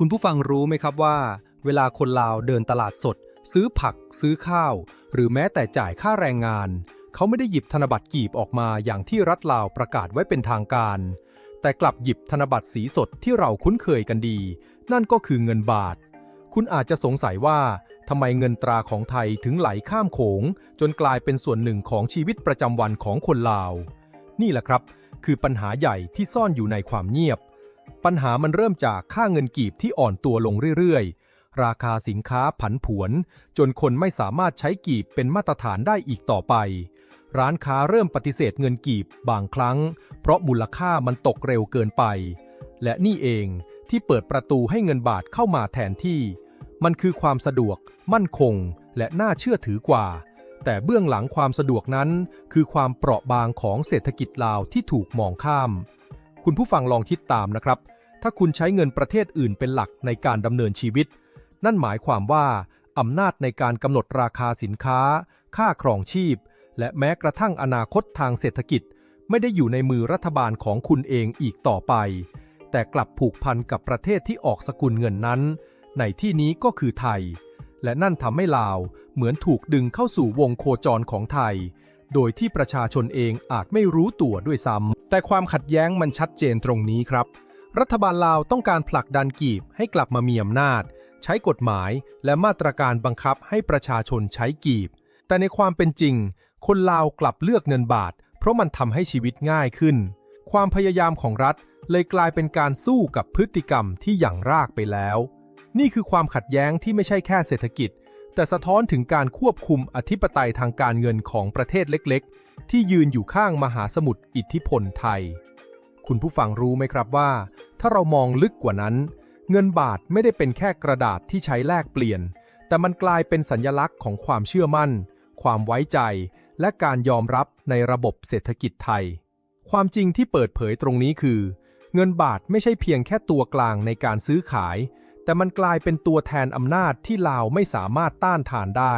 คุณผู้ฟังรู้ไหมครับว่า เวลาคนลาวเดินตลาดสด ซื้อผัก ซื้อข้าว หรือแม้แต่จ่ายค่าแรงงาน เขาไม่ได้หยิบธนบัตรกีบออกมาอย่างที่รัฐลาวประกาศไว้เป็นทางการ แต่กลับหยิบธนบัตรสีสดที่เราคุ้นเคยกันดี นั่นก็คือเงินบาท คุณอาจจะสงสัยว่าทำไมเงินตราของไทยถึงไหลข้ามโขง จนกลายเป็นส่วนหนึ่งของชีวิตประจำวันของคนลาว นี่แหละครับ คือปัญหาใหญ่ที่ซ่อนอยู่ในความเงียบ ปัญหามันเริ่มจากค่าเงินกีบที่อ่อนตัวลงเรื่อยๆ ราคาสินค้าผันผวน จนคนไม่สามารถใช้กีบเป็นมาตรฐานได้อีกต่อไป ร้านค้าเริ่มปฏิเสธเงินกีบบางครั้ง เพราะมูลค่ามันตกเร็วเกินไป และนี่เองที่เปิดประตูให้เงินบาทเข้ามาแทนที่ มันคือความสะดวก มั่นคง และน่าเชื่อถือกว่า แต่เบื้องหลังความสะดวกนั้น คือความเปราะบางของเศรษฐกิจลาวที่ถูกมองข้าม คุณผู้ฟังลองคิดตามนะครับ ถ้าคุณใช้เงินประเทศอื่นเป็นหลักในการดำเนินชีวิต นั่นหมายความว่าอำนาจในการกำหนดราคาสินค้า ค่าครองชีพ และแม้กระทั่งอนาคตทางเศรษฐกิจ ไม่ได้อยู่ในมือรัฐบาลของคุณเองอีกต่อไป แต่กลับผูกพันกับประเทศที่ออกสกุลเงินนั้น ในที่นี้ก็คือไทย และนั่นทำให้ลาวเหมือนถูกดึงเข้าสู่วงโคจรของไทย โดยที่ประชาชนเองอาจไม่รู้ตัวด้วยซ้ำแต่ความขัดแย้งมันชัดเจนตรงนี้ครับ รัฐบาลลาวต้องการผลักดันกีบให้กลับมามีอำนาจ ใช้กฎหมายและมาตรการบังคับให้ประชาชนใช้กีบ แต่ในความเป็นจริง คนลาวกลับเลือกเงินบาท เพราะมันทำให้ชีวิตง่ายขึ้น ความพยายามของรัฐเลยกลายเป็นการสู้กับพฤติกรรมที่หยั่งรากไปแล้ว นี่คือความขัดแย้งที่ไม่ใช่แค่เศรษฐกิจ แต่สะท้อนถึงการควบคุมอธิปไตยทางการเงินของประเทศเล็กๆ ที่ยืนอยู่ข้างมหาสมุทรอิทธิพลไทย คุณผู้ฟังรู้ไหมครับว่า ถ้าเรามองลึกกว่านั้น เงินบาทไม่ได้เป็นแค่กระดาษที่ใช้แลกเปลี่ยน แต่มันกลายเป็นสัญลักษณ์ของความเชื่อมั่น ความไว้ใจ และการยอมรับในระบบเศรษฐกิจไทย ความจริงที่เปิดเผยตรงนี้คือ เงินบาทไม่ใช่เพียงแค่ตัวกลางในการซื้อขาย แต่มันกลายเป็นตัวแทนอำนาจที่ลาวไม่สามารถต้านทานได้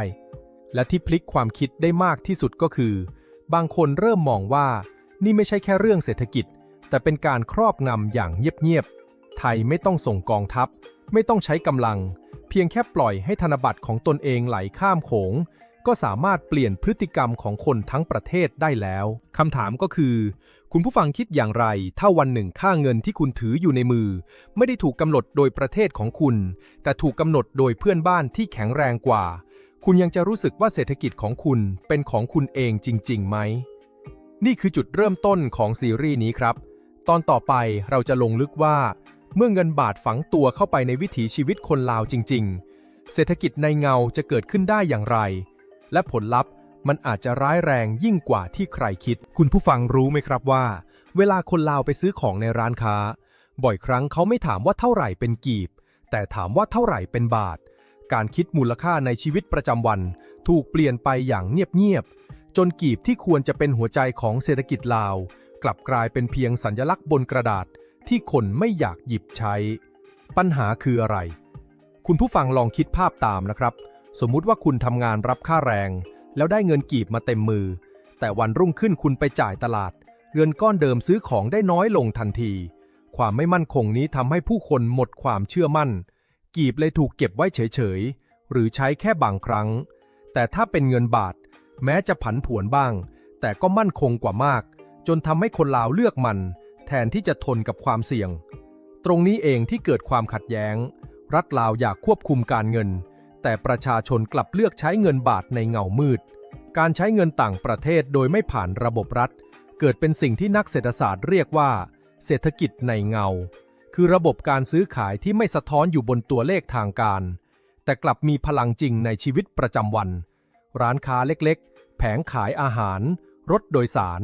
และที่พลิกความคิดได้มากที่สุดก็คือ บางคนเริ่มมองว่า นี่ไม่ใช่แค่เรื่องเศรษฐกิจ แต่เป็นการครอบงำอย่างเงียบๆ ไทยไม่ต้องส่งกองทัพ ไม่ต้องใช้กำลัง เพียงแค่ปล่อยให้ธนบัตรของตนเองไหลข้ามโขง ก็สามารถเปลี่ยนพฤติกรรมของคนทั้งประเทศได้แล้วคำถามก็คือ คุณผู้ฟังคิดอย่างไร ถ้าวันหนึ่งค่าเงินที่คุณถืออยู่ในมือ ไม่ได้ถูกกำหนดโดยประเทศของคุณ แต่ถูกกำหนดโดยเพื่อนบ้านที่แข็งแรงกว่า คุณยังจะรู้สึกว่าเศรษฐกิจของคุณเป็นของคุณเองจริงๆไหม นี่คือจุดเริ่มต้นของซีรีส์นี้ครับ ตอนต่อไปเราจะลงลึกว่า เมื่อเงินบาทฝังตัวเข้าไปในวิถีชีวิตคนลาวจริง ๆ เศรษฐกิจในเงาจะเกิดขึ้นได้อย่างไร และผลลัพธ์มันอาจจะร้ายแรงยิ่งกว่าที่ใครคิด คุณผู้ฟังรู้ไหมครับว่า เวลาคนลาวไปซื้อของในร้านค้า บ่อยครั้งเขาไม่ถามว่าเท่าไหร่เป็นกีบ แต่ถามว่าเท่าไหร่เป็นบาท การคิดมูลค่าในชีวิตประจำวัน ถูกเปลี่ยนไปอย่างเงียบๆจนกีบที่ควรจะเป็นหัวใจของเศรษฐกิจลาว กลับกลายเป็นเพียงสัญลักษณ์บนกระดาษที่คนไม่อยากหยิบใช้ ปัญหาคืออะไร คุณผู้ฟังลองคิดภาพตามนะครับ สมมุติว่าคุณทำงานรับค่าแรง แล้วได้เงินกีบมาเต็มมือ แต่วันรุ่งขึ้นคุณไปจ่ายตลาด เงินก้อนเดิมซื้อของได้น้อยลงทันที ความไม่มั่นคงนี้ทำให้ผู้คนหมดความเชื่อมั่น กีบเลยถูกเก็บไว้เฉยๆ หรือใช้แค่บางครั้ง แต่ถ้าเป็นเงินบาท แม้จะผันผวนบ้าง แต่ก็มั่นคงกว่ามาก จนทำให้คนลาวเลือกมัน แทนที่จะทนกับความเสี่ยง ตรงนี้เองที่เกิดความขัดแย้ง รัฐลาวอยากควบคุมการเงิน แต่ประชาชนกลับเลือกใช้เงินบาทในเงามืด การใช้เงินต่างประเทศโดยไม่ผ่านระบบรัฐ เกิดเป็นสิ่งที่นักเศรษฐศาสตร์เรียกว่า เศรษฐกิจในเงา คือระบบการซื้อขายที่ไม่สะท้อนอยู่บนตัวเลขทางการ แต่กลับมีพลังจริงในชีวิตประจำวัน ร้านค้าเล็กๆ แผงขายอาหาร รถโดยสาร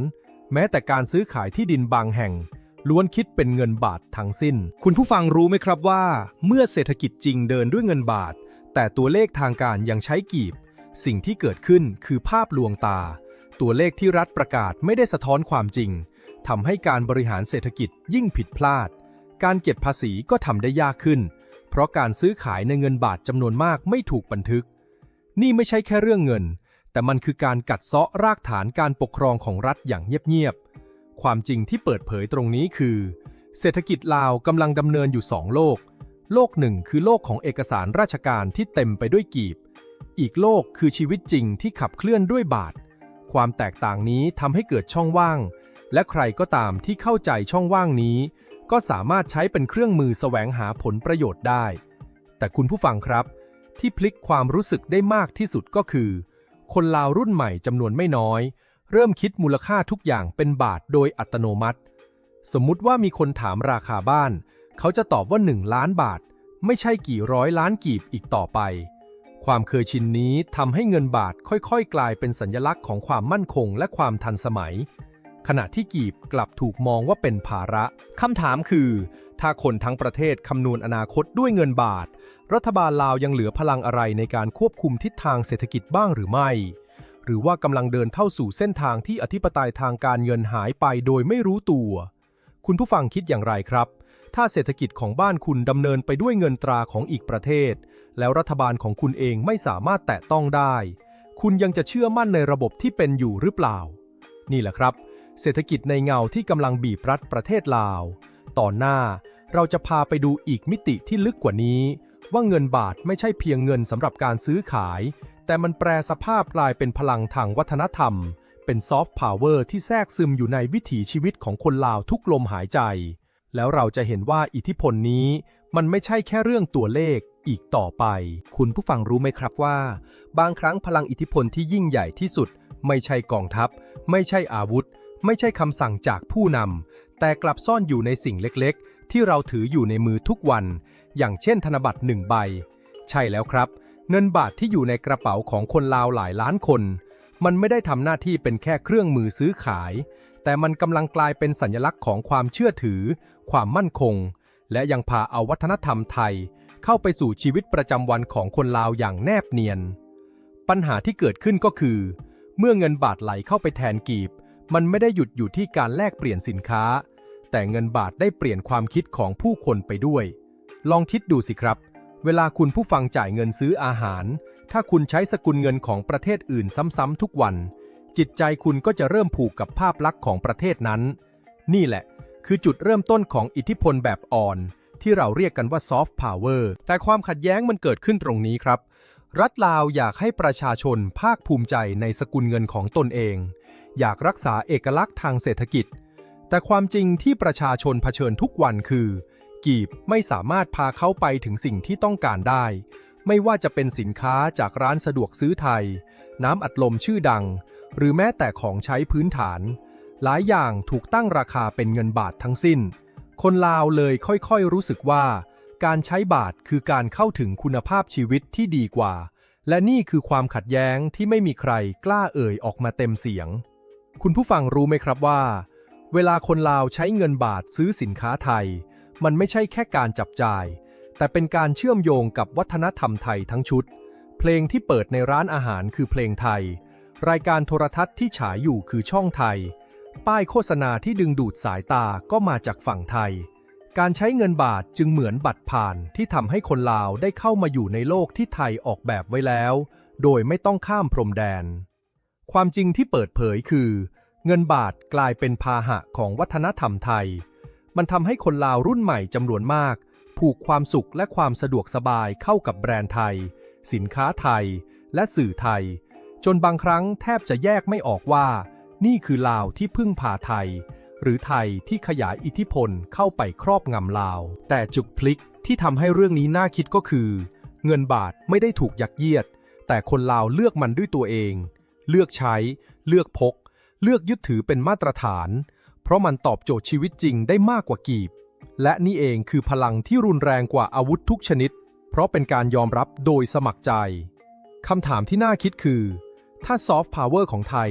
แม้แต่การซื้อขายที่ดินบางแห่งล้วนคิดเป็นเงินบาททั้งสิ้น คุณผู้ฟังรู้ไหมครับว่า เมื่อเศรษฐกิจจริงเดินด้วยเงินบาท แต่ตัวเลขทางการยังใช้กีบ สิ่งที่เกิดขึ้นคือภาพลวงตา ตัวเลขที่รัฐประกาศไม่ได้สะท้อนความจริงทำให้การบริหารเศรษฐกิจยิ่งผิดพลาด การเก็บภาษีก็ทำได้ยากขึ้น เพราะการซื้อขายในเงินบาทจำนวนมากไม่ถูกบันทึก นี่ไม่ใช่แค่เรื่องเงิน แต่มันคือการกัดเซาะรากฐานการปกครองของรัฐอย่างเงียบๆ ความจริงที่เปิดเผยตรงนี้คือ เศรษฐกิจลาวกำลังดำเนินอยู่สองโลก โลกหนึ่งคือโลกของเอกสารราชการที่เต็มไปด้วยกีบ อีกโลกคือชีวิตจริงที่ขับเคลื่อนด้วยบาท ความแตกต่างนี้ทำให้เกิดช่องว่าง และใครก็ตามที่เข้าใจช่องว่างนี้ ก็สามารถใช้เป็นเครื่องมือแสวงหาผลประโยชน์ได้ แต่คุณผู้ฟังครับ ที่พลิกความรู้สึกได้มากที่สุดก็คือ คนลาวรุ่นใหม่จำนวนไม่น้อย เริ่มคิดมูลค่าทุกอย่างเป็นบาทโดยอัตโนมัติ สมมุติว่ามีคนถามราคาบ้าน เขาจะตอบว่า 1 ล้านบาท ไม่ใช่กี่ร้อยล้านกีบอีกต่อไป ความเคยชินนี้ทำให้เงินบาทค่อยๆ กลายเป็นสัญลักษณ์ของความมั่นคงและความทันสมัย ขณะที่กีบกลับถูกมองว่าเป็นภาระคำถามคือ ถ้าคนทั้งประเทศคำนวณอนาคตด้วยเงินบาท รัฐบาลลาวยังเหลือพลังอะไรในการควบคุมทิศทางเศรษฐกิจบ้างหรือไม่หรือว่ากำลังเดินเข้าสู่เส้นทางที่อธิปไตยทางการเงินหายไปโดยไม่รู้ตัว คุณผู้ฟังคิดอย่างไรครับ ถ้าเศรษฐกิจของบ้านคุณดำเนินไปด้วยเงินตราของอีกประเทศ แล้วรัฐบาลของคุณเองไม่สามารถแตะต้องได้ คุณยังจะเชื่อมั่นในระบบที่เป็นอยู่หรือเปล่า นี่แหละครับ เศรษฐกิจในเงาที่กำลังบีบรัดประเทศลาว ตอนหน้าเราจะพาไปดูอีกมิติที่ลึกกว่านี้ ว่าเงินบาทไม่ใช่เพียงเงินสำหรับการซื้อขาย แต่มันแปรสภาพกลายเป็นพลังทางวัฒนธรรม เป็นซอฟต์พาวเวอร์ที่แทรกซึมอยู่ในวิถีชีวิตของคนลาวทุกลมหายใจ แล้วเราจะเห็นว่าอิทธิพลนี้มันไม่ใช่แค่เรื่องตัวเลขอีกต่อไป คุณผู้ฟังรู้ไหมครับว่า บางครั้งพลังอิทธิพลที่ยิ่งใหญ่ที่สุด ไม่ใช่กองทัพ ไม่ใช่อาวุธ ไม่ใช่คำสั่งจากผู้นำแต่กลับซ่อนอยู่ในสิ่งเล็กๆ ที่เราถืออยู่ในมือทุกวัน อย่างเช่นธนบัตรหนึ่งใบ ใช่แล้วครับ เงินบาทที่อยู่ในกระเป๋าของคนลาวหลายล้านคน มันไม่ได้ทำหน้าที่เป็นแค่เครื่องมือซื้อขาย แต่มันกำลังกลายเป็นสัญลักษณ์ของความเชื่อถือ ความมั่นคง และยังพาเอาวัฒนธรรมไทย เข้าไปสู่ชีวิตประจำวันของคนลาวอย่างแนบเนียน ปัญหาที่เกิดขึ้นก็คือ เมื่อเงินบาทไหลเข้าไปแทนกีบ มันไม่ได้หยุดอยู่ที่การแลกเปลี่ยนสินค้า แต่เงินบาทได้เปลี่ยนความคิดของผู้คนไปด้วย ลองคิดดูสิครับ เวลาคุณผู้ฟังจ่ายเงินซื้ออาหาร ถ้าคุณใช้สกุลเงินของประเทศอื่นซ้ำๆทุกวัน จิตใจคุณก็จะเริ่มผูกกับภาพลักษณ์ของประเทศนั้น นี่แหละ คือจุดเริ่มต้นของอิทธิพลแบบอ่อน ที่เราเรียกกันว่าซอฟต์พาวเวอร์แต่ความขัดแย้งมันเกิดขึ้นตรงนี้ครับ รัฐลาวอยากให้ประชาชนภาคภูมิใจในสกุลเงินของตนเอง อยากรักษาเอกลักษณ์ทางเศรษฐกิจ แต่ความจริงที่ประชาชนเผชิญทุกวันคือ กีบไม่สามารถพาเขาไปถึงสิ่งที่ต้องการได้ ไม่ว่าจะเป็นสินค้าจากร้านสะดวกซื้อไทย น้ำอัดลมชื่อดัง หรือแม้แต่ของใช้พื้นฐาน หลายอย่างถูกตั้งราคาเป็นเงินบาททั้งสิ้น คนลาวเลยค่อยๆรู้สึกว่า การใช้บาทคือการเข้าถึงคุณภาพชีวิตที่ดีกว่า และนี่คือความขัดแย้งที่ไม่มีใครกล้าเอ่ยออกมาเต็มเสียง คุณผู้ฟังรู้ไหมครับว่า เวลาคนลาวใช้เงินบาทซื้อสินค้าไทย มันไม่ใช่แค่การจับจ่าย แต่เป็นการเชื่อมโยงกับวัฒนธรรมไทยทั้งชุด เพลงที่เปิดในร้านอาหารคือเพลงไทย รายการโทรทัศน์ที่ฉายอยู่คือช่องไทย ป้ายโฆษณาที่ดึงดูดสายตาก็มาจากฝั่งไทย การใช้เงินบาทจึงเหมือนบัตรผ่านที่ทำให้คนลาวได้เข้ามาอยู่ในโลกที่ไทยออกแบบไว้แล้ว โดยไม่ต้องข้ามพรมแดน ความจริงที่เปิดเผยคือ เงินบาทกลายเป็นพาหะของวัฒนธรรมไทย มันทำให้คนลาวรุ่นใหม่จำนวนมาก ผูกความสุขและความสะดวกสบายเข้ากับแบรนด์ไทย สินค้าไทย และสื่อไทย จนบางครั้งแทบจะแยกไม่ออกว่า นี่คือลาวที่พึ่งพาไทย หรือไทยที่ขยายอิทธิพลเข้าไปครอบงำลาว แต่จุดพลิกที่ทำให้เรื่องนี้น่าคิดก็คือ เงินบาทไม่ได้ถูกยักเยียด แต่คนลาวเลือกมันด้วยตัวเอง เลือกใช้ เลือกพก เลือกยึดถือเป็นมาตรฐาน เพราะมันตอบโจทย์ชีวิตจริงได้มากกว่ากีบ และนี่เองคือพลังที่รุนแรงกว่าอาวุธทุกชนิด เพราะเป็นการยอมรับโดยสมัครใจคำถามที่น่าคิดคือ ถ้าซอฟต์พาวเวอร์ของไทย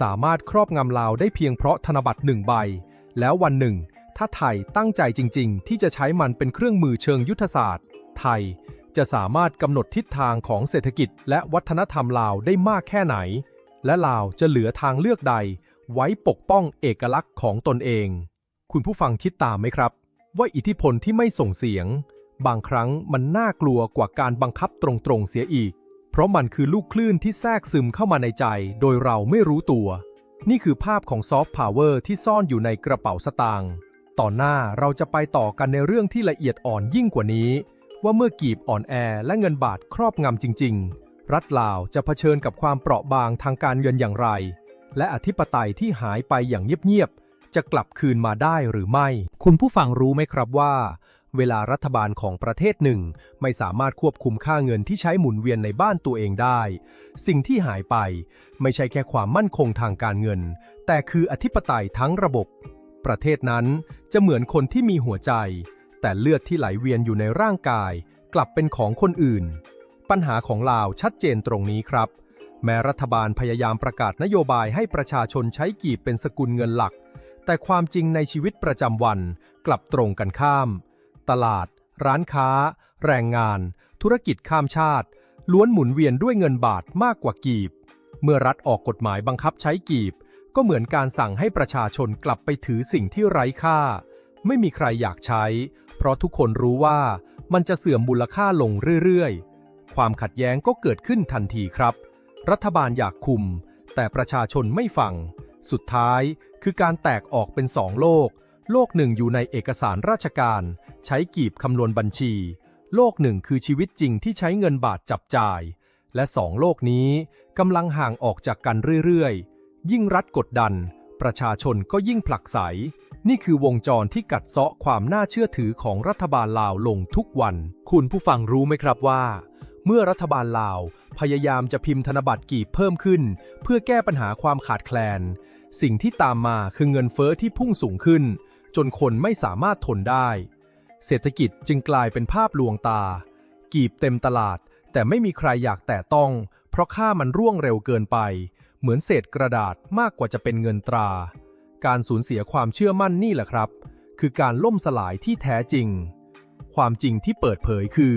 สามารถครอบงำลาวได้เพียงเพราะธนบัตรหนึ่งใบ แล้ววันหนึ่ง ถ้าไทยตั้งใจจริง ๆ ที่จะใช้มันเป็นเครื่องมือเชิงยุทธศาสตร์ ไทยจะสามารถกำหนดทิศทางของเศรษฐกิจและวัฒนธรรมลาวได้มากแค่ไหน และลาวจะเหลือทางเลือกใด ไว้ปกป้องเอกลักษณ์ของตนเอง คุณผู้ฟังคิดตามไหมครับ ว่าอิทธิพลที่ไม่ส่งเสียง บางครั้งมันน่ากลัวกว่าการบังคับตรงๆเสียอีก เพราะมันคือลูกคลื่นที่แทรกซึมเข้ามาในใจ โดยเราไม่รู้ตัว นี่คือภาพของซอฟต์พาวเวอร์ที่ซ่อนอยู่ในกระเป๋าสตางค์ต่อหน้าเราจะไปต่อกันในเรื่องที่ละเอียดอ่อนยิ่งกว่านี้ ว่าเมื่อกีบอ่อนแอและเงินบาทครอบงำจริง ๆ รัฐลาวจะเผชิญกับความเปราะบางทางการเงินอย่างไร และอธิปไตยที่หายไปอย่างเงียบๆจะกลับคืนมาได้หรือไม่ คุณผู้ฟังรู้ไหมครับว่า เวลารัฐบาลของประเทศหนึ่ง ไม่สามารถควบคุมค่าเงินที่ใช้หมุนเวียนในบ้านตัวเองได้ สิ่งที่หายไป ไม่ใช่แค่ความมั่นคงทางการเงิน แต่คืออธิปไตยทั้งระบบ ประเทศนั้นจะเหมือนคนที่มีหัวใจ แต่เลือดที่ไหลเวียนอยู่ในร่างกาย กลับเป็นของคนอื่น ปัญหาของลาวชัดเจนตรงนี้ครับ แม้รัฐบาลพยายามประกาศนโยบายให้ประชาชนใช้กีบเป็นสกุลเงินหลัก แต่ความจริงในชีวิตประจำวันกลับตรงกันข้าม ตลาด ร้านค้า แรงงาน ธุรกิจข้ามชาติ ล้วนหมุนเวียนด้วยเงินบาทมากกว่ากีบ เมื่อรัฐออกกฎหมายบังคับใช้กีบ ก็เหมือนการสั่งให้ประชาชนกลับไปถือสิ่งที่ไร้ค่า ไม่มีใครอยากใช้ เพราะทุกคนรู้ว่ามันจะเสื่อมมูลค่าลงเรื่อยๆ ความขัดแย้งก็เกิดขึ้นทันทีครับ รัฐบาลอยากคุม แต่ประชาชนไม่ฟัง สุดท้ายคือการแตกออกเป็นสองโลก โลกหนึ่งอยู่ในเอกสารราชการ ใช้กีบคำนวณบัญชี โลกหนึ่งคือชีวิตจริงที่ใช้เงินบาทจับจ่าย และสองโลกนี้กำลังห่างออกจากกันเรื่อยๆ ยิ่งรัฐกดดัน ประชาชนก็ยิ่งผลักไส นี่คือวงจรที่กัดเซาะความน่าเชื่อถือของรัฐบาลลาวลงทุกวัน คุณผู้ฟังรู้ไหมครับว่า เมื่อรัฐบาลลาว พยายามจะพิมพ์ธนบัตรกีบเพิ่มขึ้น เพื่อแก้ปัญหาความขาดแคลน สิ่งที่ตามมาคือเงินเฟ้อที่พุ่งสูงขึ้น จนคนไม่สามารถทนได้ เศรษฐกิจจึงกลายเป็นภาพลวงตา กีบเต็มตลาด แต่ไม่มีใครอยากแตะต้อง เพราะค่ามันร่วงเร็วเกินไป เหมือนเศษกระดาษมากกว่าจะเป็นเงินตรา การสูญเสียความเชื่อมั่นนี่แหละครับ คือการล่มสลายที่แท้จริง ความจริงที่เปิดเผยคือ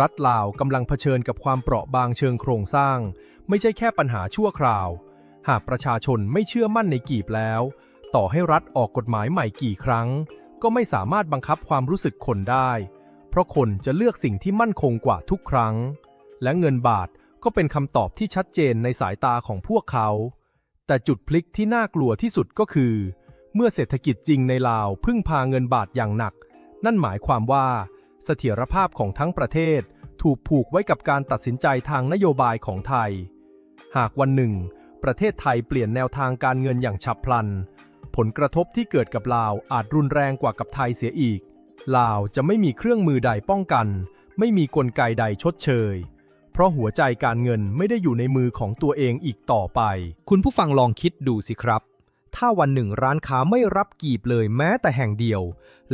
รัฐลาวกำลังเผชิญกับความเปราะบางเชิงโครงสร้าง ไม่ใช่แค่ปัญหาชั่วคราว หากประชาชนไม่เชื่อมั่นในกีบแล้ว ต่อให้รัฐออกกฎหมายใหม่กี่ครั้ง ก็ไม่สามารถบังคับความรู้สึกคนได้ เพราะคนจะเลือกสิ่งที่มั่นคงกว่าทุกครั้ง และเงินบาทก็เป็นคำตอบที่ชัดเจนในสายตาของพวกเขา แต่จุดพลิกที่น่ากลัวที่สุดก็คือ เมื่อเศรษฐกิจจริงในลาวพึ่งพาเงินบาทอย่างหนัก นั่นหมายความว่าเสถียรภาพของทั้งประเทศถูกผูกไว้กับการตัดสินใจทางนโยบายของไทย หากวันหนึ่ง ประเทศไทยเปลี่ยนแนวทางการเงินอย่างฉับพลัน ผลกระทบที่เกิดกับลาวอาจรุนแรงกว่ากับไทยเสียอีก ลาวจะไม่มีเครื่องมือใดป้องกัน ไม่มีกลไกใดชดเชย เพราะหัวใจการเงินไม่ได้อยู่ในมือของตัวเองอีกต่อไป คุณผู้ฟังลองคิดดูสิครับ ถ้าวันหนึ่งร้านค้าไม่รับกีบเลยแม้แต่แห่งเดียว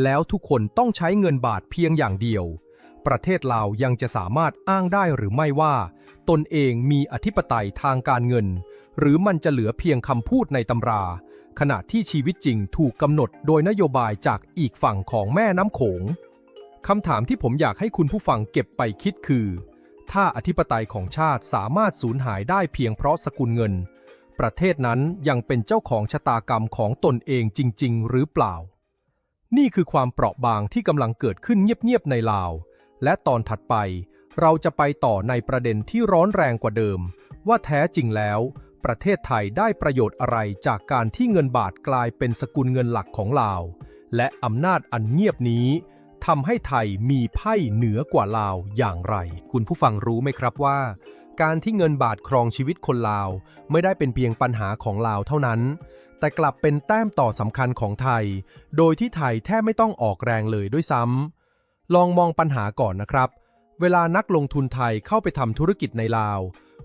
แล้วทุกคนต้องใช้เงินบาทเพียงอย่างเดียว ประเทศลาวยังจะสามารถอ้างได้หรือไม่ว่า ตนเองมีอธิปไตยทางการเงิน หรือมันจะเหลือเพียงคำพูดในตำรา ขณะที่ชีวิตจริงถูกกำหนดโดยนโยบายจากอีกฝั่งของแม่น้ำโขงคำถามที่ผมอยากให้คุณผู้ฟังเก็บไปคิดคือ ถ้าอธิปไตยของชาติสามารถสูญหายได้เพียงเพราะสกุลเงิน ประเทศนั้นยังเป็นเจ้าของชะตากรรมของตนเองจริง ๆ หรือเปล่า นี่คือความเปราะบางที่กำลังเกิดขึ้นเงียบ ๆ ในลาว และตอนถัดไป เราจะไปต่อในประเด็นที่ร้อนแรงกว่าเดิม ว่าแท้จริงแล้ว ประเทศไทยได้ประโยชน์อะไรจากการที่เงินบาทกลายเป็นสกุลเงินหลักของลาว และอำนาจอันเงียบนี้ทำให้ไทยมีไพ่เหนือกว่าลาวอย่างไร คุณผู้ฟังรู้ไหมครับว่า การที่เงินบาทครองชีวิตคนลาว ไม่ได้เป็นเพียงปัญหาของลาวเท่านั้น แต่กลับเป็นแต้มต่อสำคัญของไทย โดยที่ไทยแทบไม่ต้องออกแรงเลยด้วยซ้ำลองมองปัญหาก่อนนะครับ เวลานักลงทุนไทยเข้าไปทำธุรกิจในลาว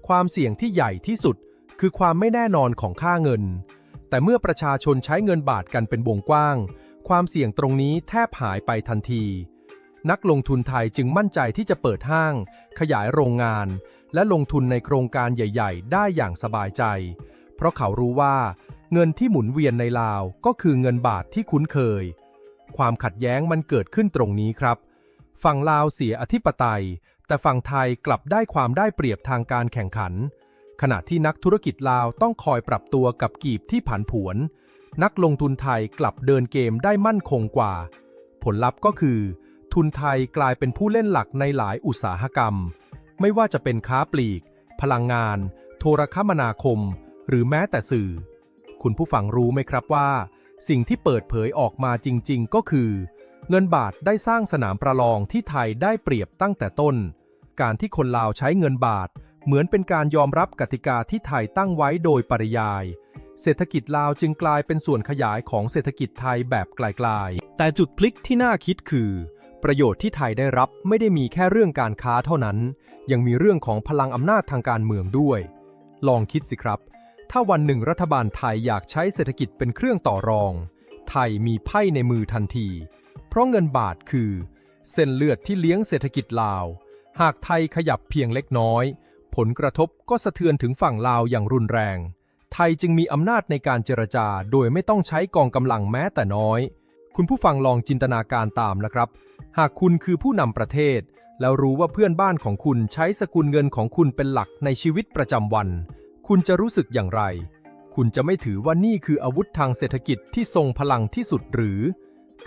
ความเสี่ยงที่ใหญ่ที่สุด คือความไม่แน่นอนของค่าเงิน แต่เมื่อประชาชนใช้เงินบาทกันเป็นวงกว้าง ความเสี่ยงตรงนี้แทบหายไปทันที นักลงทุนไทยจึงมั่นใจที่จะเปิดห้าง ขยายโรงงาน และลงทุนในโครงการใหญ่ ๆ ได้อย่างสบายใจ เพราะเขารู้ว่า เงินที่หมุนเวียนในลาวก็คือเงินบาทที่คุ้นเคย ความขัดแย้งมันเกิดขึ้นตรงนี้ครับ ฝั่งลาวเสียอธิปไตย แต่ฝั่งไทยกลับได้ความได้เปรียบทางการแข่งขัน ขณะที่นักธุรกิจลาวต้องคอยปรับตัวกับกีบที่ผันผวน นักลงทุนไทยกลับเดินเกมได้มั่นคงกว่า ผลลัพธ์ก็คือ ทุนไทยกลายเป็นผู้เล่นหลักในหลายอุตสาหกรรม ไม่ว่าจะเป็นค้าปลีก พลังงาน โทรคมนาคม หรือแม้แต่สื่อ คุณผู้ฟังรู้ไหมครับว่า สิ่งที่เปิดเผยออกมาจริง ๆ ก็คือ เงินบาทได้สร้างสนามประลองที่ไทยได้เปรียบตั้งแต่ต้น การที่คนลาวใช้เงินบาท เหมือนเป็นการยอมรับกติกาที่ไทยตั้งไว้โดยปริยาย เศรษฐกิจลาวจึงกลายเป็นส่วนขยายของเศรษฐกิจไทยแบบไกลๆ แต่จุดพลิกที่น่าคิดคือ ประโยชน์ที่ไทยได้รับไม่ได้มีแค่เรื่องการค้าเท่านั้น ยังมีเรื่องของพลังอำนาจทางการเมืองด้วย ลองคิดสิครับ ถ้าวันหนึ่งรัฐบาลไทยอยากใช้เศรษฐกิจเป็นเครื่องต่อรอง ไทยมีไพ่ในมือทันที เพราะเงินบาทคือ เส้นเลือดที่เลี้ยงเศรษฐกิจลาว หากไทยขยับเพียงเล็กน้อย ผลกระทบก็สะเทือนถึงฝั่งลาวอย่างรุนแรง ไทยจึงมีอำนาจในการเจรจาโดยไม่ต้องใช้กองกำลังแม้แต่น้อย คุณผู้ฟังลองจินตนาการตามนะครับ หากคุณคือผู้นำประเทศ แล้วรู้ว่าเพื่อนบ้านของคุณใช้สกุลเงินของคุณเป็นหลักในชีวิตประจำวัน คุณจะรู้สึกอย่างไร คุณจะไม่ถือว่านี่คืออาวุธทางเศรษฐกิจที่ทรงพลังที่สุดหรือ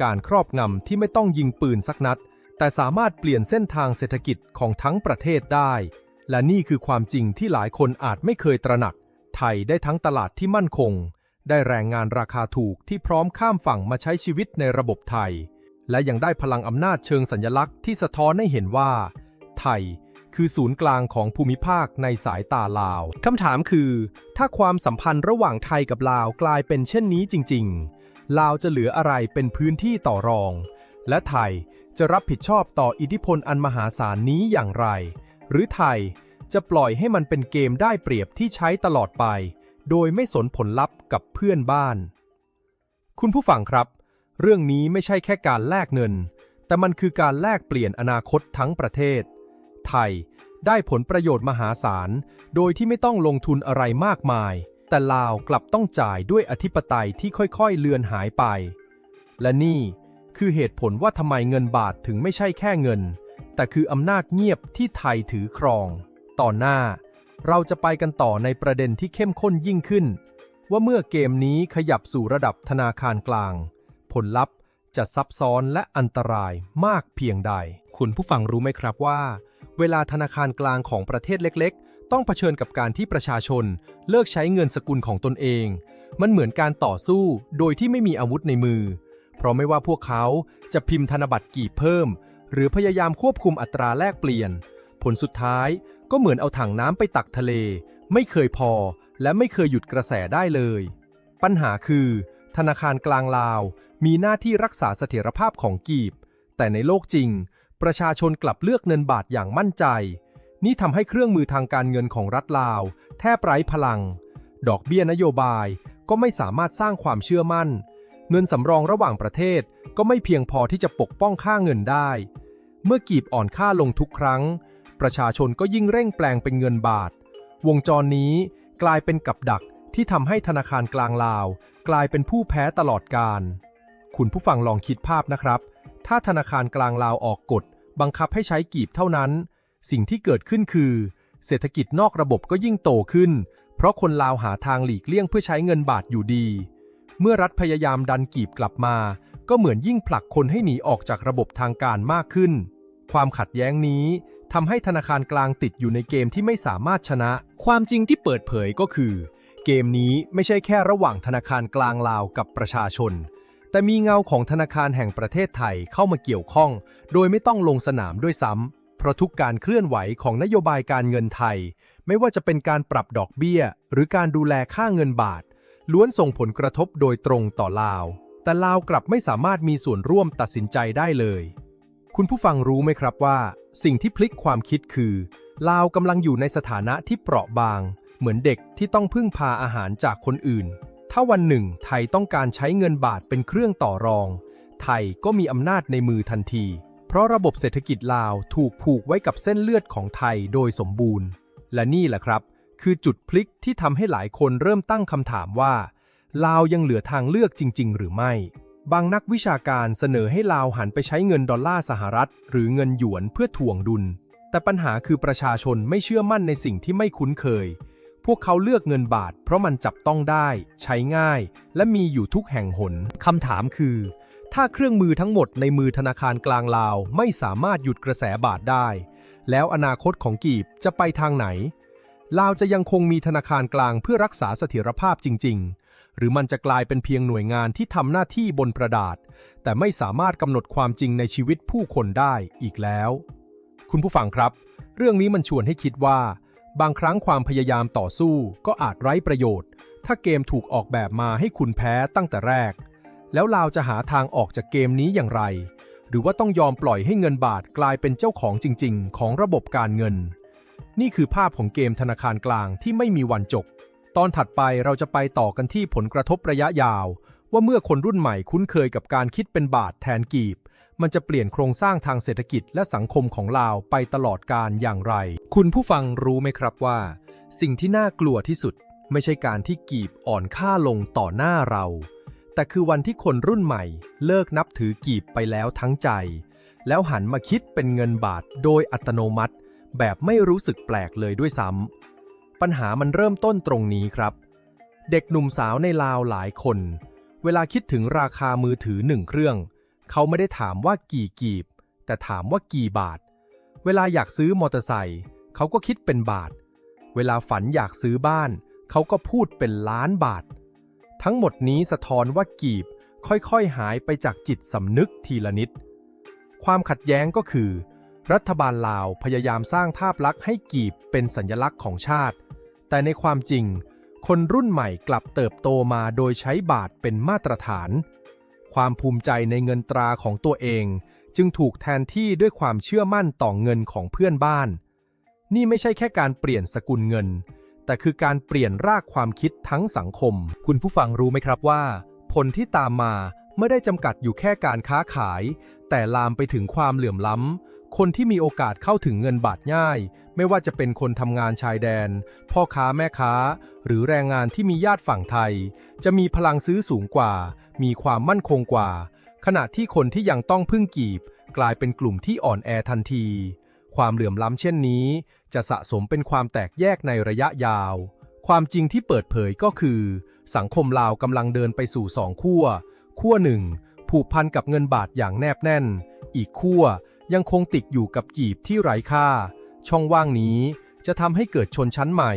การครอบงำที่ไม่ต้องยิงปืนสักนัดแต่สามารถเปลี่ยนเส้นทางเศรษฐกิจของทั้งประเทศได้ และนี่คือความจริงที่หลายคนอาจไม่เคยตระหนัก ไทยได้ทั้งตลาดที่มั่นคง ได้แรงงานราคาถูกที่พร้อมข้ามฝั่งมาใช้ชีวิตในระบบไทย และยังได้พลังอำนาจเชิงสัญลักษณ์ที่สะท้อนให้เห็นว่า ไทยคือศูนย์กลางของภูมิภาคในสายตาลาว คำถามคือ ถ้าความสัมพันธ์ระหว่างไทยกับลาวกลายเป็นเช่นนี้จริง ๆ ลาวจะเหลืออะไรเป็นพื้นที่ต่อรอง และไทยจะรับผิดชอบต่ออิทธิพลอันมหาศาลนี้อย่างไร หรือไทยจะปล่อยให้มันเป็นเกมได้เปรียบที่ใช้ตลอดไป โดยไม่สนผลลัพธ์กับเพื่อนบ้าน คุณผู้ฟังครับ เรื่องนี้ไม่ใช่แค่การแลกเงิน แต่มันคือการแลกเปลี่ยนอนาคตทั้งประเทศ ไทยได้ผลประโยชน์มหาศาล โดยที่ไม่ต้องลงทุนอะไรมากมาย แต่ลาวกลับต้องจ่ายด้วยอธิปไตยที่ค่อยๆ เลือนหายไป และนี่คือเหตุผลว่าทำไมเงินบาทถึงไม่ใช่แค่เงิน แต่คืออำนาจเงียบที่ไทยถือครอง ต่อหน้า เราจะไปกันต่อในประเด็นที่เข้มข้นยิ่งขึ้น ว่าเมื่อเกมนี้ขยับสู่ระดับธนาคารกลาง ผลลัพธ์จะซับซ้อนและอันตรายมากเพียงใด คุณผู้ฟังรู้ไหมครับว่า เวลาธนาคารกลางของประเทศเล็ก ๆ ต้องเผชิญกับการที่ประชาชน เลิกใช้เงินสกุลของตนเอง มันเหมือนการต่อสู้โดยที่ไม่มีอาวุธในมือ เพราะไม่ว่าพวกเขาจะพิมพ์ธนบัตรกีบเพิ่ม หรือพยายามควบคุมอัตราแลกเปลี่ยน ผลสุดท้ายก็เหมือนเอาถังน้ำไปตักทะเล ไม่เคยพอ และไม่เคยหยุดกระแสได้เลย ปัญหาคือ ธนาคารกลางลาว มีหน้าที่รักษาเสถียรภาพของกีบ แต่ในโลกจริง ประชาชนกลับเลือกเงินบาทอย่างมั่นใจ นี่ทำให้เครื่องมือทางการเงินของรัฐลาว แทบไร้พลัง ดอกเบี้ยนโยบายก็ไม่สามารถสร้างความเชื่อมั่น เงินสำรองระหว่างประเทศก็ไม่เพียงพอที่จะปกป้องค่าเงินได้ เมื่อกีบอ่อนค่าลงทุกครั้ง ประชาชนก็ยิ่งเร่งแปลงเป็นเงินบาท วงจรนี้กลายเป็นกับดักที่ทำให้ธนาคารกลางลาว กลายเป็นผู้แพ้ตลอดการ คุณผู้ฟังลองคิดภาพนะครับ ถ้าธนาคารกลางลาวออกกฎ บังคับให้ใช้กีบเท่านั้น สิ่งที่เกิดขึ้นคือ เศรษฐกิจนอกระบบก็ยิ่งโตขึ้น เพราะคนลาวหาทางหลีกเลี่ยงเพื่อใช้เงินบาทอยู่ดี เมื่อรัฐพยายามดันกีบกลับมา ก็เหมือนยิ่งผลักคนให้หนีออกจากระบบทางการมากขึ้น ความขัดแย้งนี้ทำให้ธนาคารกลางติดอยู่ในเกมที่ไม่สามารถชนะ ความจริงที่เปิดเผยก็คือ เกมนี้ไม่ใช่แค่ระหว่างธนาคารกลางลาวกับประชาชน แต่มีเงาของธนาคารแห่งประเทศไทยเข้ามาเกี่ยวข้อง โดยไม่ต้องลงสนามด้วยซ้ำเพราะทุกการเคลื่อนไหวของนโยบายการเงินไทย ไม่ว่าจะเป็นการปรับดอกเบี้ย หรือการดูแลค่าเงินบาท ล้วนส่งผลกระทบโดยตรงต่อลาว แต่ลาวกลับไม่สามารถมีส่วนร่วมตัดสินใจได้เลย คุณผู้ฟังรู้ไหมครับว่า สิ่งที่พลิกความคิดคือ ลาวกำลังอยู่ในสถานะที่เปราะบาง เหมือนเด็กที่ต้องพึ่งพาอาหารจากคนอื่น ถ้าวันหนึ่งไทยต้องการใช้เงินบาทเป็นเครื่องต่อรอง ไทยก็มีอำนาจในมือทันที เพราะระบบเศรษฐกิจลาวถูกผูกไว้กับเส้นเลือดของไทยโดยสมบูรณ์ และนี่แหละครับ คือจุดพลิกที่ทำให้หลายคนเริ่มตั้งคำถามว่าลาวยังเหลือทางเลือกจริง ๆ หรือไม่ บางนักวิชาการเสนอให้ลาวหันไปใช้เงินดอลลาร์สหรัฐ หรือเงินหยวนเพื่อถ่วงดุล แต่ปัญหาคือประชาชนไม่เชื่อมั่นในสิ่งที่ไม่คุ้นเคย พวกเขาเลือกเงินบาท เพราะมันจับต้องได้ ใช้ง่าย และมีอยู่ทุกแห่งหนคำถามคือ ถ้าเครื่องมือทั้งหมดในมือธนาคารกลางลาวไม่สามารถหยุดกระแสบาทได้ แล้วอนาคตของกีบจะไปทางไหนลาวจะยังคงมีธนาคารกลางเพื่อรักษาเสถียรภาพจริง ๆ หรือมันจะกลายเป็นเพียงหน่วยงานที่ทำหน้าที่บนกระดาษ แต่ไม่สามารถกำหนดความจริงในชีวิตผู้คนได้อีกแล้ว คุณผู้ฟังครับ เรื่องนี้มันชวนให้คิดว่า บางครั้งความพยายามต่อสู้ก็อาจไร้ประโยชน์ ถ้าเกมถูกออกแบบมาให้คุณแพ้ตั้งแต่แรก แล้วลาวจะหาทางออกจากเกมนี้อย่างไร หรือว่าต้องยอมปล่อยให้เงินบาทกลายเป็นเจ้าของจริง ๆ ของระบบการเงิน นี่คือภาพของเกมธนาคารกลางที่ไม่มีวันจบ ตอนถัดไปเราจะไปต่อกันที่ผลกระทบระยะยาว ว่าเมื่อคนรุ่นใหม่คุ้นเคยกับการคิดเป็นบาทแทนกีบ มันจะเปลี่ยนโครงสร้างทางเศรษฐกิจและสังคมของลาวไปตลอดการอย่างไร คุณผู้ฟังรู้ไหมครับว่า สิ่งที่น่ากลัวที่สุด ไม่ใช่การที่กีบอ่อนค่าลงต่อหน้าเรา แต่คือวันที่คนรุ่นใหม่ เลิกนับถือกีบไปแล้วทั้งใจ แล้วหันมาคิดเป็นเงินบาทโดยอัตโนมัติ แบบไม่รู้สึกแปลกเลยด้วยซ้ำ ปัญหามันเริ่มต้นตรงนี้ครับ เด็กหนุ่มสาวในลาวหลายคน เวลาคิดถึงราคามือถือหนึ่งเครื่อง เขาไม่ได้ถามว่ากี่กีบ แต่ถามว่ากี่บาท เวลาอยากซื้อมอเตอร์ไซค์เขาก็คิดเป็นบาท เวลาฝันอยากซื้อบ้าน เขาก็พูดเป็นล้านบาท ทั้งหมดนี้สะท้อนว่ากีบค่อยๆหายไปจากจิตสำนึกทีละนิด ความขัดแย้งก็คือ รัฐบาลลาวพยายามสร้างภาพลักษณ์ให้กีบเป็นสัญลักษณ์ของชาติ แต่ในความจริง คนรุ่นใหม่กลับเติบโตมาโดยใช้บาทเป็นมาตรฐาน ความภูมิใจในเงินตราของตัวเอง จึงถูกแทนที่ด้วยความเชื่อมั่นต่อเงินของเพื่อนบ้าน นี่ไม่ใช่แค่การเปลี่ยนสกุลเงิน แต่คือการเปลี่ยนรากความคิดทั้งสังคม คุณผู้ฟังรู้ไหมครับว่า ผลที่ตามมาไม่ได้จำกัดอยู่แค่การค้าขาย แต่ลามไปถึงความเหลื่อมล้ำ คนที่มีโอกาสเข้าถึงเงินบาทง่าย ไม่ว่าจะเป็นคนทำงานชายแดน พ่อค้าแม่ค้า หรือแรงงานที่มีญาติฝั่งไทย จะมีพลังซื้อสูงกว่า มีความมั่นคงกว่า ขณะที่คนที่ยังต้องพึ่งกีบ กลายเป็นกลุ่มที่อ่อนแอทันที ความเหลื่อมล้ำเช่นนี้ จะสะสมเป็นความแตกแยกในระยะยาว ความจริงที่เปิดเผยก็คือ สังคมลาวกำลังเดินไปสู่สองขั้วขั้วหนึ่งผูกพันกับเงินบาทอย่างแนบแน่น อีกขั้ว ยังคงติดอยู่กับจีบที่ไร้ค่า ช่องว่างนี้จะทำให้เกิดชนชั้นใหม่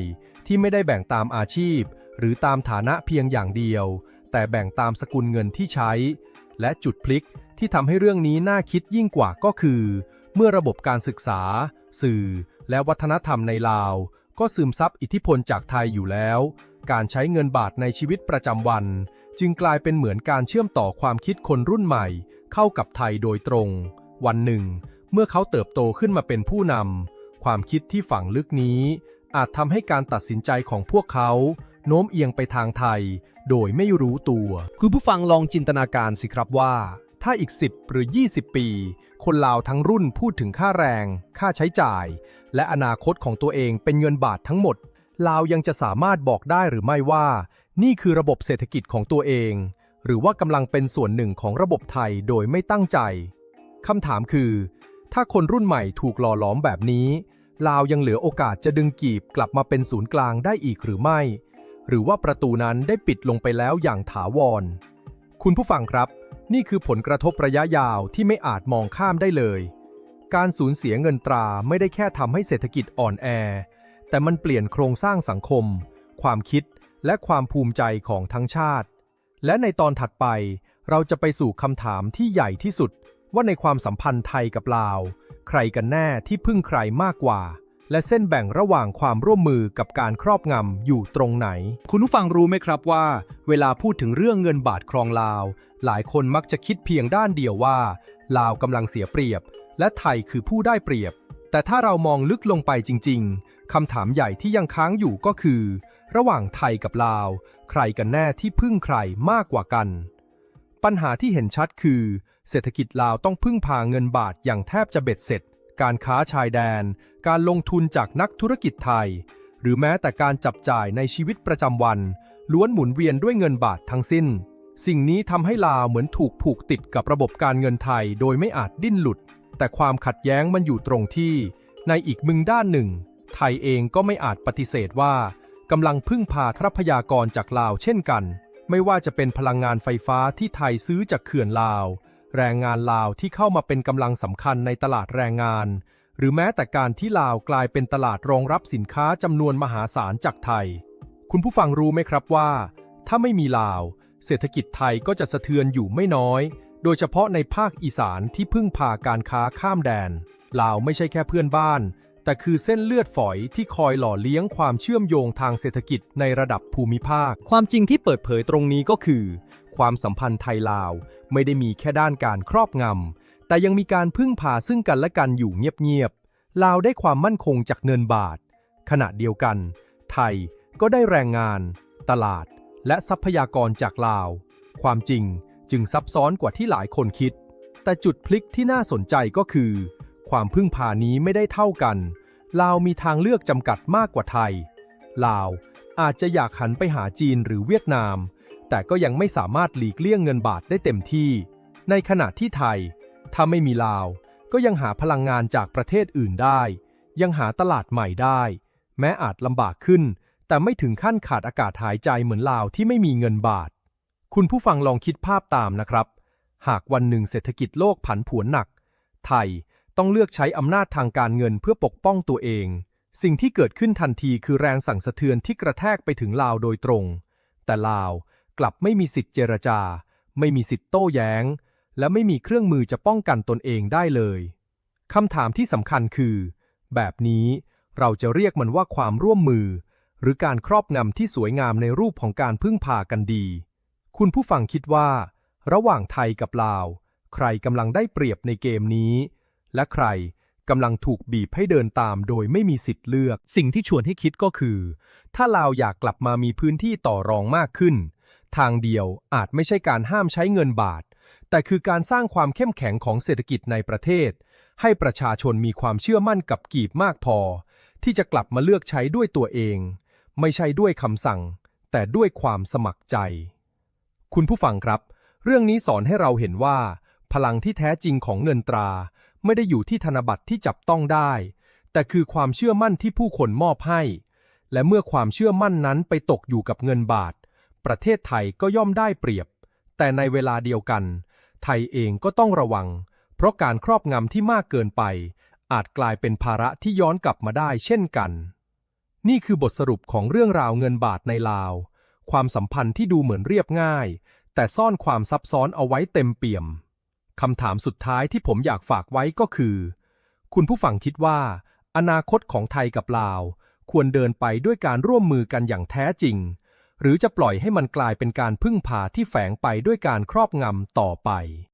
ที่ไม่ได้แบ่งตามอาชีพ หรือตามฐานะเพียงอย่างเดียว แต่แบ่งตามสกุลเงินที่ใช้ และจุดพลิกที่ทำให้เรื่องนี้น่าคิดยิ่งกว่าก็คือ เมื่อระบบการศึกษา สื่อ และวัฒนธรรมในลาว ก็ซึมซับอิทธิพลจากไทยอยู่แล้ว การใช้เงินบาทในชีวิตประจำวัน จึงกลายเป็นเหมือนการเชื่อมต่อความคิดคนรุ่นใหม่ เข้ากับไทยโดยตรง วันหนึ่ง เมื่อเขาเติบโตขึ้นมาเป็นผู้นำความคิดที่ฝังลึกนี้ อาจทำให้การตัดสินใจของพวกเขาโน้มเอียงไปทางไทย โดยไม่รู้ตัว คุณผู้ฟังลองจินตนาการสิครับว่า ถ้าอีก 10 หรือ 20 ปี คนลาวทั้งรุ่นพูดถึงค่าแรง ค่าใช้จ่าย และอนาคตของตัวเองเป็นเงินบาททั้งหมด ลาวยังจะสามารถบอกได้หรือไม่ว่า นี่คือระบบเศรษฐกิจของตัวเอง หรือว่ากำลังเป็นส่วนหนึ่งของระบบไทยโดยไม่ตั้งใจ คำถามคือ ถ้าคนรุ่นใหม่ถูกหล่อหลอมแบบนี้ ลาวยังเหลือโอกาสจะดึงกีบกลับมาเป็นศูนย์กลางได้อีกหรือไม่ หรือว่าประตูนั้นได้ปิดลงไปแล้วอย่างถาวร คุณผู้ฟังครับ นี่คือผลกระทบระยะยาวที่ไม่อาจมองข้ามได้เลย การสูญเสียเงินตราไม่ได้แค่ทำให้เศรษฐกิจอ่อนแอ แต่มันเปลี่ยนโครงสร้างสังคม ความคิดและความภูมิใจของทั้งชาติ และในตอนถัดไปเราจะไปสู่คำถามที่ใหญ่ที่สุด ว่าในความสัมพันธ์ไทยกับลาว ใครกันแน่ที่พึ่งใครมากกว่า และเส้นแบ่งระหว่างความร่วมมือกับการครอบงำอยู่ตรงไหน คุณผู้ฟังรู้ไหมครับว่า เวลาพูดถึงเรื่องเงินบาทครองลาว หลายคนมักจะคิดเพียงด้านเดียวว่า ลาวกำลังเสียเปรียบ และไทยคือผู้ได้เปรียบ แต่ถ้าเรามองลึกลงไปจริง ๆคำถามใหญ่ที่ยังค้างอยู่ก็คือ ระหว่างไทยกับลาว ใครกันแน่ที่พึ่งใครมากกว่ากันปัญหาที่เห็นชัดคือ เศรษฐกิจลาวต้องพึ่งพาเงินบาทอย่างแทบจะเบ็ดเสร็จ การค้าชายแดน การลงทุนจากนักธุรกิจไทย หรือแม้แต่การจับจ่ายในชีวิตประจำวัน ล้วนหมุนเวียนด้วยเงินบาททั้งสิ้น สิ่งนี้ทำให้ลาวเหมือนถูกผูกติดกับระบบการเงินไทยโดยไม่อาจดิ้นหลุด แต่ความขัดแย้งมันอยู่ตรงที่ ในอีกมึงด้านหนึ่ง ไทยเองก็ไม่อาจปฏิเสธว่ากำลังพึ่งพาทรัพยากรจากลาวเช่นกัน ไม่ว่าจะเป็นพลังงานไฟฟ้าที่ไทยซื้อจากเขื่อนลาว แรงงานลาวที่เข้ามาเป็นกำลังสำคัญในตลาดแรงงาน หรือแม้แต่การที่ลาวกลายเป็นตลาดรองรับสินค้าจำนวนมหาศาลจากไทย คุณผู้ฟังรู้ไหมครับว่า ถ้าไม่มีลาว เศรษฐกิจไทยก็จะสะเทือนอยู่ไม่น้อย โดยเฉพาะในภาคอีสานที่พึ่งพาการค้าข้ามแดน ลาวไม่ใช่แค่เพื่อนบ้าน แต่คือเส้นเลือดฝอยที่คอยหล่อเลี้ยงความเชื่อมโยงทางเศรษฐกิจในระดับภูมิภาค ความจริงที่เปิดเผยตรงนี้ก็คือ ความสัมพันธ์ไทยลาว ไม่ได้มีแค่ด้านการครอบงำ แต่ยังมีการพึ่งพาซึ่งกันและกันอยู่เงียบๆ ลาวได้ความมั่นคงจากเงินบาท ขณะเดียวกัน ไทยก็ได้แรงงาน ตลาด และทรัพยากรจากลาว ความจริงจึงซับซ้อนกว่าที่หลายคนคิด แต่จุดพลิกที่น่าสนใจก็คือ ความพึ่งพานี้ไม่ได้เท่ากัน ลาวมีทางเลือกจำกัดมากกว่าไทย ลาวอาจจะอยากหันไปหาจีนหรือเวียดนาม แต่ก็ยังไม่สามารถหลีกเลี่ยงเงินบาทได้เต็มที่ ในขณะที่ไทย ถ้าไม่มีลาว ก็ยังหาพลังงานจากประเทศอื่นได้ ยังหาตลาดใหม่ได้ แม้อาจลำบากขึ้น แต่ไม่ถึงขั้นขาดอากาศหายใจเหมือนลาวที่ไม่มีเงินบาท คุณผู้ฟังลองคิดภาพตามนะครับ หากวันหนึ่งเศรษฐกิจโลกผันผวนหนัก ไทยต้องเลือกใช้อำนาจทางการเงินเพื่อปกป้องตัวเอง สิ่งที่เกิดขึ้นทันทีคือแรงสั่นสะเทือนที่กระแทกไปถึงลาวโดยตรง แต่ลาว กลับไม่มีสิทธิ์เจรจา ไม่มีสิทธิ์โต้แย้ง และไม่มีเครื่องมือจะป้องกันตนเองได้เลยคำถามที่สำคัญคือ แบบนี้เราจะเรียกมันว่าความร่วมมือ หรือการครอบงำที่สวยงามในรูปของการพึ่งพากันดี คุณผู้ฟังคิดว่า ระหว่างไทยกับลาว ใครกำลังได้เปรียบในเกมนี้ และใครกำลังถูกบีบให้เดินตามโดยไม่มีสิทธิ์เลือก สิ่งที่ชวนให้คิดก็คือ ถ้าลาวอยากกลับมามีพื้นที่ต่อรองมากขึ้น ทางเดียวอาจไม่ใช่การห้ามใช้เงินบาท แต่คือการสร้างความเข้มแข็งของเศรษฐกิจในประเทศ ให้ประชาชนมีความเชื่อมั่นกับกีบมากพอ ที่จะกลับมาเลือกใช้ด้วยตัวเอง ไม่ใช่ด้วยคำสั่ง แต่ด้วยความสมัครใจ คุณผู้ฟังครับ เรื่องนี้สอนให้เราเห็นว่า พลังที่แท้จริงของเงินตรา ไม่ได้อยู่ที่ธนบัตรที่จับต้องได้ แต่คือความเชื่อมั่นที่ผู้คนมอบให้ และเมื่อความเชื่อมั่นนั้นไปตกอยู่กับเงินบาท ประเทศไทยก็ย่อมได้เปรียบ แต่ในเวลาเดียวกัน ไทยเองก็ต้องระวัง เพราะการครอบงำที่มากเกินไป อาจกลายเป็นภาระที่ย้อนกลับมาได้เช่นกัน นี่คือบทสรุปของเรื่องราวเงินบาทในลาว ความสัมพันธ์ที่ดูเหมือนเรียบง่าย แต่ซ่อนความซับซ้อนเอาไว้เต็มเปี่ยมคำถามสุดท้ายที่ผมอยากฝากไว้ก็คือ คุณผู้ฟังคิดว่า อนาคตของไทยกับลาว ควรเดินไปด้วยการร่วมมือกันอย่างแท้จริง หรือจะปล่อยให้มันกลายเป็นการพึ่งพาที่แฝงไปด้วยการครอบงำต่อไป